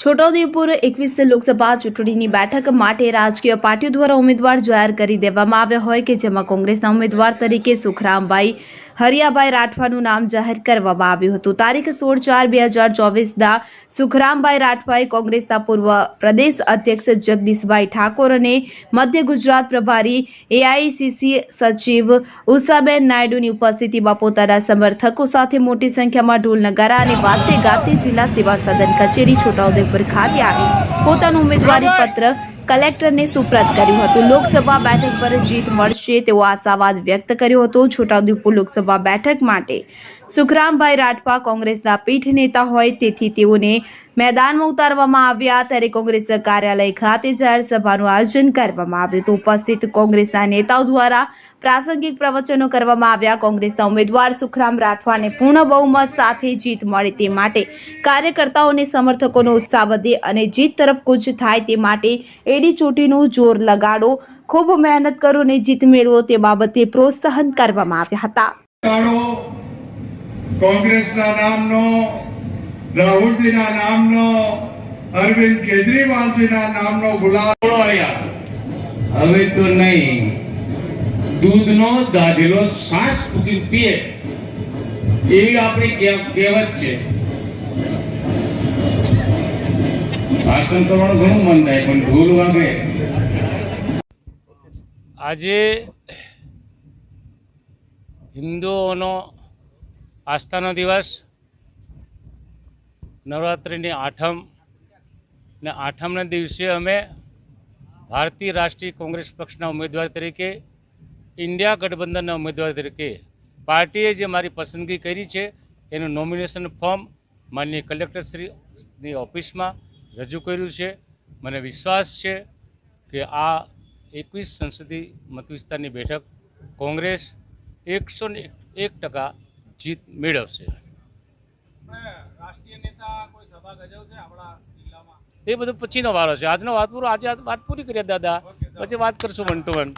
છોટાઉદેપુર એકવીસ લોકસભા ચૂંટણીની બેઠક માટે રાજકીય પાર્ટીઓ દ્વારા ઉમેદવાર જાહેર કરી દેવામાં આવ્યા હોય કે જેમાં કોંગ્રેસના ઉમેદવાર તરીકે સુખરામભાઈ હરિયાભાઈ રાઠવાનું નામ જાહેર કરવામાં આવ્યું હતું. તારીખ સોળ ચાર બે હજાર ચોવીસના સુખરામભાઈ રાઠવાએ કોંગ્રેસના પૂર્વ પ્રદેશ અધ્યક્ષ જગદીશભાઈ ઠાકોર અને મધ્ય ગુજરાત પ્રભારી એઆઈસીસી સચિવ ઉષાબેન નાયડુની ઉપસ્થિતિમાં પોતાના સમર્થકો સાથે મોટી સંખ્યામાં ઢોલ નગારા અને વાતે ગાતે જિલ્લા સેવા સદન કચેરી છોટાઉદેપુર ખાતે આવી. પોતાનું ઉમેદવારી પત્ર કલેક્ટરને સુપ્રત કર્યું હતું. લોકસભા બેઠક પર જીત મળશે તેવો આશાવાદ વ્યક્ત કર્યો હતો. છોટાઉદેપુર લોકસભા બેઠક માટે સુખરામભાઈ રાઠવા કોંગ્રેસના પીઠ નેતા હોય, તેથી તેઓને મેદાનમાં ઉતારવામાં આવ્યા ત્યારે કોંગ્રેસ કાર્યાલય ખાતે જાહેર સભાનું આયોજન કરવામાં આવ્યું હતું. ઉપસ્થિત કોંગ્રેસના નેતાઓ દ્વારા પ્રાસંગિક પ્રવચનો કરવામાં આવ્યા. કોંગ્રેસના ઉમેદવાર સુખરામ રાઠવાને પૂર્ણ બહુમત સાથે જીત મળે તે માટે કાર્યકર્તાઓને સમર્થકોનો ઉત્સાહ વધે અને જીત તરફ કૂચ થાય તે માટે એડી ચોટીનું જોર લગાડો, ખૂબ મહેનત કરો અને જીત મેળવો તે બાબતે પ્રોત્સાહન કરવામાં આવ્યા હતા. કોંગ્રેસના નામનો રાહુલજીના નામનો અરવિંદ કેજરીવાલજીના નામનો ગુલાબ હવે તો નહીં. દૂધનો દાધેલો શ્વાસ ફૂકી પીએ. એવી આપણી કહેવ- કહેવત છે. ભાષણ કરવાનું ઘણું મન થાય પણ ઢોલ વાગે. આજે હિન્દુઓનો આસ્થાનો દિવસ. નવરાત્રિની આઠમ ને આઠમના દિવસે અમે ભારતીય રાષ્ટ્રીય કોંગ્રેસ પક્ષના ઉમેદવાર તરીકે, ઇન્ડિયા ગઠબંધનના ઉમેદવાર તરીકે પાર્ટીએ જે મારી પસંદગી કરી છે, એનું નોમિનેશન ફોર્મ માન્ય કલેક્ટરશ્રીની ઓફિસમાં રજૂ કર્યું છે. મને વિશ્વાસ છે કે આ એકવીસ સંસદીય મતવિસ્તારની બેઠક કોંગ્રેસ એકસો એક ટકા જીત મેળવશે. એ બધું પછીનો વારો છે. આજનો વાત પૂરો આજે વાત પૂરી કરીએ દાદા. પછી વાત કરશું વન ટુ વન